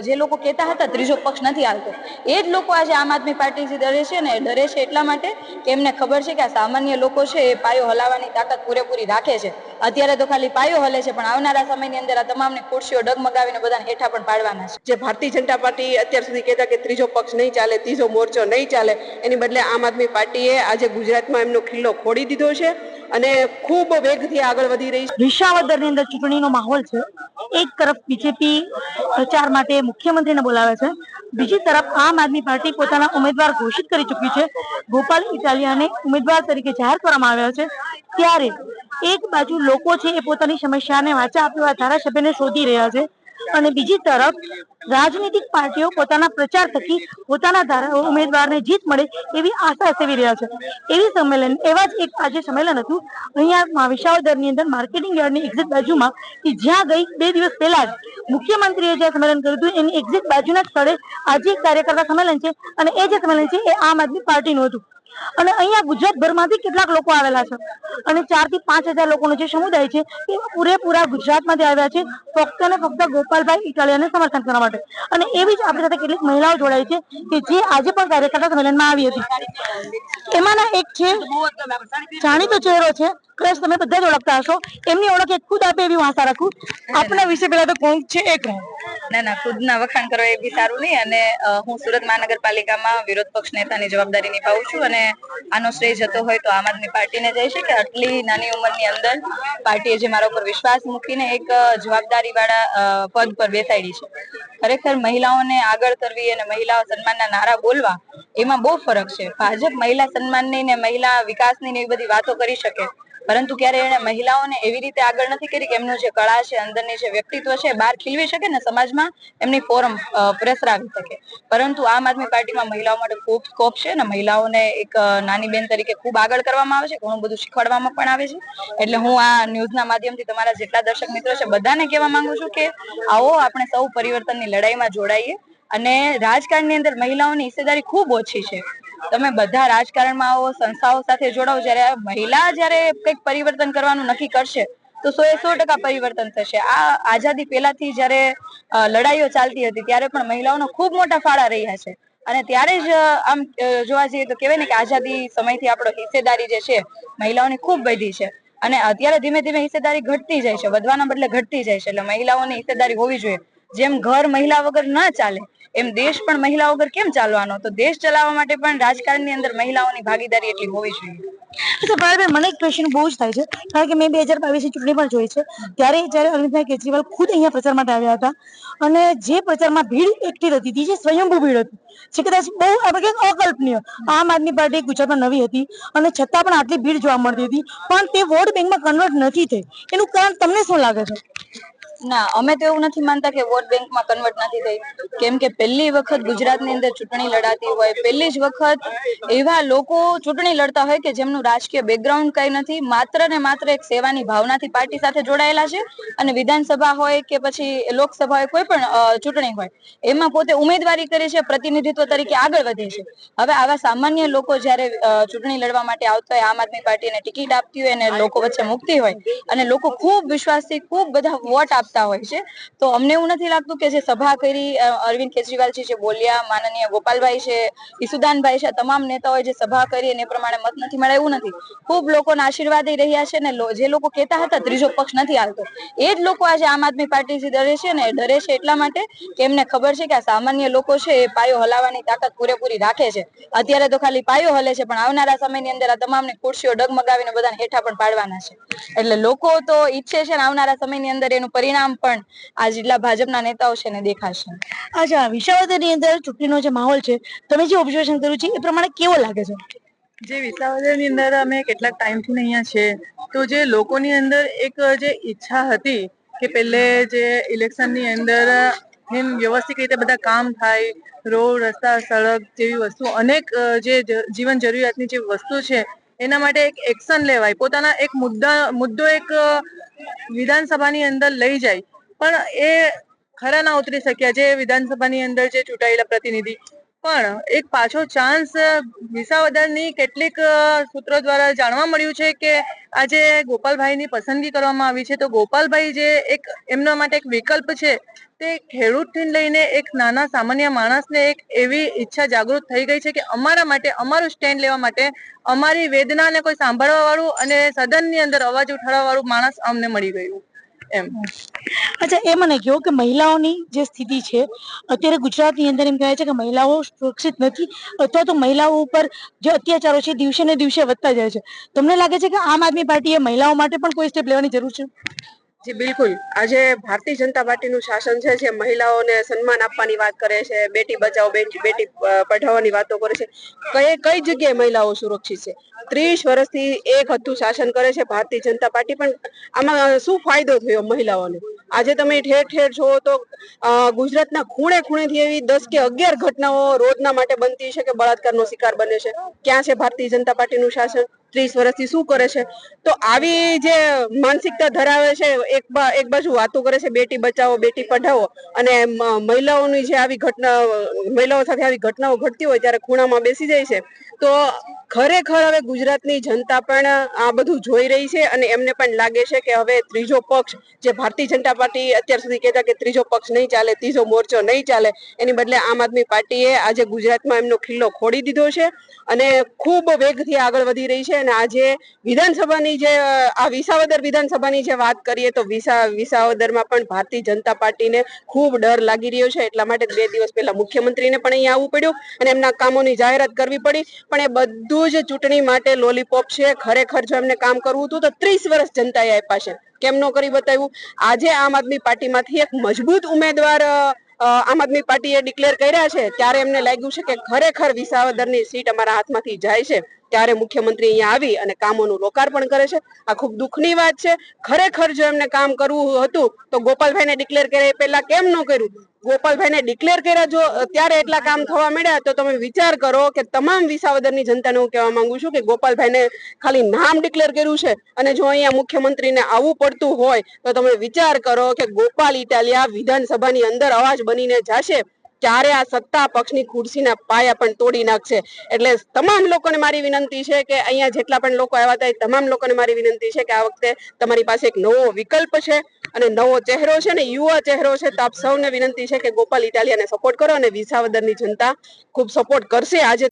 જે લોકો કહેતા હતા ત્રીજો પક્ષ નથી આવતો, એ જ લોકો આજે આમ આદમી પાર્ટીથી ડરે છે ને ડરે છે એટલા માટે કે એમને ખબર છે કે આ સામાન્ય લોકો છે એ પાયો હલાવવાની તાકાત પૂરેપૂરી રાખે છે. અત્યારે તો ખાલી પાયો હલે છે પણ આવનારા સમયની અંદર આ તમામને ખુરશીઓ ડગમગાવીને બધાને હેઠા પણ પાડવાના છે. જે ભારતીય જનતા પાર્ટી અત્યાર સુધી કહેતા કે ત્રીજો પક્ષ નહીં ચાલે ત્રીજો મોરચો નહીં ચાલે એની બદલે આમ આદમી પાર્ટીએ આજે ગુજરાતમાં એમનો ખિલ્લો ખોડી દીધો છે અને ખૂબ વેગથી આગળ વધી રહી છે. વિસાવદરની અંદર ચૂંટણીનો માહોલ છે. એક તરફ બીજેપી પ્રચાર માટે મુખ્યમંત્રીને બોલાવે છે બીજી તરફ આમ આદમી પાર્ટી પોતાના ઉમેદવાર ઘોષિત કરી ચૂકી છે. ગોપાલ ઇટાલિયાને ઉમેદવાર તરીકે જાહેર કરવામાં આવ્યા છે. ત્યારે એક બાજુ લોકો છે એ પોતાની સમસ્યાને વાચા આપવા ધારાસભ્યને શોધી રહ્યા છે. અને બીજી તરફ રાજનીતિક પાર્ટીઓ પોતાના પ્રચાર થકી પોતાના ઉમેદવારને જીત મળે એવી આશા સેવી રહ્યા છે. એવી સંમેલન એવા જ એક આજે સંમેલન હતું. અહીંયા વિસાવદરની અંદર માર્કેટિંગ યાર્ડની એક્ઝિટ બાજુમાં કે જ્યાં ગઈ બે દિવસ પહેલા જ મુખ્યમંત્રીએ જે સંમેલન કર્યું હતું, એની એક્ઝિટ બાજુના સ્થળે આજે એક કાર્યકર્તા સંમેલન છે અને એ જે સંમેલન છે એ આમ આદમી પાર્ટીનું હતું. અને અહીંયા ગુજરાતભરમાંથી કેટલાક લોકો આવેલા છે. અને ચાર પાંચ હજાર લોકોનો જે સમુદાય છે, એ પૂરેપૂરા ગુજરાતમાંથી આવ્યા છે. ફક્ત ને ફક્ત ગોપાલભાઈ ઇટાલિયાને સમર્થન કરવા માટે. અને એવી જ આપણી સાથે કેટલીક મહિલાઓ જોડાઈ છે કે જે આજે પણ કાર્યકર્તા સંમેલનમાં આવી હતી. એમાંના એક છે, જાણીતો ચહેરો છે, કદાચ તમે બધા જ ઓળખતા હશો. એમની ઓળખ એક ખુદ આપે એવી આશા રાખું. આપના વિશે પહેલા તો કોણ છે એ કહો ના ના, ખુદના વખાણ કરવા એ બી સારું નહીં. અને હું સુરત મહાનગરપાલિકામાં વિરોધ પક્ષ નેતાની જવાબદારી નિભાવું છું અને આનો શ્રેય જતો હોય તો આમ આદમી પાર્ટીને જાય છે કે આટલી નાની ઉંમરની અંદર પાર્ટીએ જે મારા ઉપર વિશ્વાસ મૂકીને એક જવાબદારી વાળા પદ પર બેસાડી છે. ખરેખર મહિલાઓને આગળ કરવી અને મહિલાઓ સન્માનના નારા બોલવા એમાં બહુ ફરક છે. ભાજપ મહિલા સન્માનની ને મહિલા વિકાસની ને એવી બધી વાતો કરી શકે પરંતુ ક્યારે એને મહિલાઓને એવી રીતે આગળ નથી કરી કે એમનું જે કળા છે, અંદરની જે વ્યક્તિત્વ છે બહાર ખીલવી શકે ને સમાજમાં એમની ફોરમ પ્રસરાવી શકે. પરંતુ આમ આદમી પાર્ટીમાં મહિલાઓ માટે ખૂબ સ્કોપ છે ને મહિલાઓને એક નાની બેન તરીકે ખૂબ આગળ કરવામાં આવે છે, ઘણું બધું શીખવાડવામાં પણ આવે છે. એટલે હું આ ન્યૂઝના માધ્યમથી તમારા જેટલા દર્શક મિત્રો છે, બધાને કહેવા માંગુ છું કે આવો આપણે સૌ પરિવર્તનની લડાઈમાં જોડાઈએ. અને રાજકારણની અંદર મહિલાઓની હિસ્સેદારી ખૂબ ઓછી છે. તમે બધા રાજકારણમાં આવો, સંસ્થાઓ સાથે જોડાઓ, જ્યારે મહિલા જ્યારે કંઈક પરિવર્તન કરવાનું નક્કી કરશે, તો સો એ સો ટકા પરિવર્તન થશે. આ આઝાદી પહેલાથી જ્યારે લડાઈઓ ચાલતી હતી, ત્યારે પણ મહિલાઓનો ખૂબ મોટા ફાળા રહ્યા છે. અને ત્યારે જ, આમ જોવા જઈએ તો કહેવાય ને કે આઝાદી સમયથી આપણો હિસ્સેદારી જે છે, મહિલાઓની ખૂબ વધી છે. અને અત્યારે ધીમે ધીમે હિસ્સેદારી ઘટતી જાય છે, વધવાના બદલે ઘટતી જાય છે. એટલે મહિલાઓની હિસ્સેદારી હોવી જોઈએ. જેમ ઘર મહિલા વગર ન ચાલે, એમ દેશ પણ મહિલા વગર કેમ ચાલવાનો? તો દેશ ચલાવવા માટે પણ રાજકારણની અંદર મહિલાઓની ભાગીદારી એટલી હોવી જોઈએ. અચ્છા, ભાઈ મને એક ક્વેશ્ચન બહુ જ થાય છે. કારણ કે મેં બે હજાર બાવીસની ચૂંટણી પણ જોઈ છે. ત્યારે જ્યારે અરવિંદભાઈ કેજરીવાલ ખુદ અહીંયા પ્રચાર માટે આવ્યા હતા અને જે પ્રચારમાં ભીડ એકઠી હતી હતી, જે સ્વયંભૂ ભીડ હતી જે કદાચ બહુ આપણે અકલ્પનીય. આમ આદમી પાર્ટી ગુજરાતમાં નવી હતી અને છતાં પણ આટલી ભીડ જોવા મળતી હતી. પણ તે વોટ બેંકમાં કન્વર્ટ નથી થઈ. એનું કારણ તમને શું લાગે છે? ના, અમે તો એવું નથી માનતા કે વોટ બેંકમાં કન્વર્ટ નથી થઈ. કેમ કે પહેલી વખત ગુજરાતની અંદર ચૂંટણી લડાતી હોય, પહેલી જ વખત એવા લોકો ચૂંટણી લડતા હોય કે જેમનું રાજકીય બેકગ્રાઉન્ડ કઈ નથી, માત્ર ને માત્ર એક સેવાની ભાવનાથી પાર્ટી સાથે જોડાયેલા છે અને વિધાનસભા હોય કે પછી લોકસભા હોય, કોઈ પણ ચૂંટણી હોય, એમાં પોતે ઉમેદવારી કરે છે, પ્રતિનિધિત્વ તરીકે આગળ વધે છે. હવે આવા સામાન્ય લોકો જ્યારે ચૂંટણી લડવા માટે આવતા હોય, આમ આદમી પાર્ટીને ટિકિટ આપતી હોય અને લોકો વચ્ચે મુકતી હોય, અને લોકો ખૂબ વિશ્વાસથી ખૂબ બધા વોટ આપતા હોય છે. તો અમને એવું નથી લાગતું કે જે સભા કરી અરવિંદ કેજરીવાલજી જે બોલ્યા, માનનીય ગોપાલભાઈ છે, ઈસુદાનભાઈ છે તમામ નેતાઓએ જે સભા કરી એ પ્રમાણે મત નથી મળ્યા એવું નથી. ખૂબ લોકોના આશીર્વાદ રહ્યા છે ને જે લોકો કહેતા હતા ત્રીજો પક્ષ નથી હાલતો, એ જ લોકો આજે આમ આદમી પાર્ટીથી ડરે છે ને ડરે છે એટલા માટે કે એમને ખબર છે કે આ સામાન્ય લોકો છે એ પાયો હલાવવાની તાકાત પૂરેપૂરી રાખે છે. અત્યારે તો ખાલી પાયો હલે છે, પણ આવનારા સમયની અંદર આ તમામને ખુરશીઓ ડગમગાવીને બધાને હેઠા પણ પાડવાના છે. એટલે લોકો તો ઈચ્છે છે આવનારા સમયની અંદર એનું પરિણામ પણ આ જેટલા ભાજપના નેતાઓ છે ને દેખાશે. અચ્છા વિસાવદરની અંદર ચૂંટણીનો જે માહોલ છે તમે જે ઓબ્ઝર્વેશન કર્યું છે એ પ્રમાણે કેવો લાગે છે? જે વિસાવદરની અંદર અમે કેટલાક ટાઈમથી અહીંયા છે તો જે લોકોની અંદર એક જે ઈચ્છા હતી કે પહેલે જે ઇલેક્શનની અંદર એમ વ્યવસ્થિત રીતે બધા કામ થાય રોડ રસ્તા સડક જેવી વસ્તુ અનેક જે જીવન જરૂરિયાતની જે વસ્તુ છે એના માટે એક એક્શન લેવાય. પોતાના એક મુદ્દા મુદ્દો એક વિધાનસભાની અંદર લઈ જાય. પણ એ ખરા ના ઉતરી શક્યા. જે વિધાનસભાની અંદર જે ચૂંટાયેલા પ્રતિનિધિ પણ એક પાછો ચાન્સ વિસાવદરની કેટલીક સૂત્રો દ્વારા જાણવા મળ્યું છે કે આજે ગોપાલભાઈની પસંદગી કરવામાં આવી છે. તો ગોપાલભાઈ જે એક, એમના માટે એક વિકલ્પ છે, તે ખેડૂતથી લઈને એક નાના સામાન્ય માણસને એક એવી ઈચ્છા જાગૃત થઈ ગઈ છે કે અમારા માટે, અમારું સ્ટેન્ડ લેવા માટે અમારી વેદનાને કોઈ સાંભળવા વાળું અને સદનની અંદર અવાજ ઉઠાડવા વાળું માણસ અમને મળી ગયું. એમ. અચ્છા, એ મને કહો કે મહિલાઓની જે સ્થિતિ છે, અત્યારે ગુજરાતની અંદર એમ કહેવાય છે કે મહિલાઓ સુરક્ષિત નથી, અથવા તો મહિલાઓ ઉપર જે અત્યાચારો છે દિવસે ને દિવસે વધતા જાય છે. તમને લાગે છે કે આમ આદમી પાર્ટીએ મહિલાઓ માટે પણ કોઈ સ્ટેપ લેવાની જરૂર છે? જી બિલકુલ. આજે ભારતીય જનતા પાર્ટીનું શાસન છે જે મહિલાઓને સન્માન આપવાની વાત કરે છે બેટી બચાવો બેટી અ, વાતો કરે છે. કઈ કઈ જગ્યાએ મહિલાઓ સુરક્ષિત છે? ત્રીસ વર્ષથી એક હતું શાસન કરે છે ભારતીય જનતા પાર્ટી પણ આમાં શું ફાયદો થયો મહિલાઓને? આજે તમે ઠેર ઠેર છો તો ગુજરાતના ખૂણે ખૂણેથી એવી દસ કે અગિયાર ઘટનાઓ રોજના માટે બનતી છે કે બળાત્કારનો શિકાર બને છે? ક્યાં છે ભારતીય જનતા પાર્ટીનું શાસન? ત્રીસ વર્ષથી શું કરે છે? તો આવી જે માનસિકતા ધરાવે છે, એક એક બાજુ વાતો કરે છે, બેટી બચાવો, બેટી પઢાવો અને મહિલાઓની જે આવી ઘટના, મહિલાઓ સાથે આવી ઘટનાઓ ઘટતી હોય ત્યારે ખૂણામાં બેસી જાય છે. તો ખરેખર હવે ગુજરાતની જનતા પણ આ બધું જોઈ રહી છે અને એમને પણ લાગે છે કે હવે ત્રીજો પક્ષ જે ભારતીય જનતા પાર્ટી અત્યાર સુધી કહેતા કે ત્રીજો પક્ષ નહીં ચાલે, ત્રીજો મોરચો નહીં ચાલે, એની બદલે આમ આદમી પાર્ટીએ આજે ગુજરાતમાં એમનો ખિલ્લો ખોડી દીધો છે અને ખૂબ વેગથી આગળ વધી રહી છે અને આજે વિધાનસભાની જે, આ વિસાવદર વિધાનસભાની જે વાત કરીએ તો વિસા, વિસાવદરમાં પણ ભારતીય જનતા પાર્ટીને ખૂબ ડર લાગી રહ્યો છે. એટલા માટે બે દિવસ પહેલા મુખ્યમંત્રીને પણ અહીંયા આવવું પડ્યું અને એમના કામોની જાહેરાત કરવી પડી. પણ એ બધું જ ચૂંટણી માટે લોલીપોપ છે, ખરેખર જો એમને કામ કરવું હતું તો ત્રીસ વર્ષ જનતાએ આપ્યા છે. કેમ ન કરી બતાવ્યું? આજે આમ આદમી પાર્ટીમાંથી એક મજબૂત ઉમેદવાર આમ આદમી પાર્ટીએ ડિક્લેર કર્યા છે. ત્યારે એમને લાગ્યું છે કે ખરેખર વિસાવદરની સીટ અમારા હાથમાંથી જાય છે. ત્યારે મુખ્યમંત્રી અહીંયા આવી અને કામોનું લોકાર્પણ કરે છે. આ ખૂબ દુઃખની વાત છે. ખરેખર જો એમને કામ કરવું હતું તો ગોપાલભાઈને ડિક્લેર કર્યા એ પહેલા કેમ ન કર્યું? ગોપાલભાઈને ડિક્લેર કર્યા જો ત્યારે એટલા કામ થવા મળ્યા તો તમે વિચાર કરો કે તમામ વિસાવદરની જનતાને હું કહેવા માંગુ છું કે ગોપાલભાઈને ખાલી નામ ડિક્લેર કર્યું છે અને જો અહીંયા મુખ્યમંત્રીને આવવું પડતું હોય તો તમે વિચાર કરો કે ગોપાલ ઇટાલિયા વિધાનસભાની અંદર અવાજ બનીને જશે. ત્યારે આ સત્તા પક્ષની ખુરશીના પાયા પણ તોડી નાખશે? એટલે તમામ લોકોને મારી વિનંતી છે કે અહીંયા જેટલા પણ લોકો આવ્યા હતા એ તમામ લોકોને મારી વિનંતી છે કે આ વખતે તમારી પાસે એક નવો વિકલ્પ છે અને નવો ચહેરો છે ને યુવા ચહેરો છે તો આપ સૌને વિનંતી છે કે ગોપાલ ઇટાલિયાને સપોર્ટ કરો અને વિસાવદરની જનતા ખૂબ સપોર્ટ કરશે આજે.